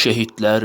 Şehitler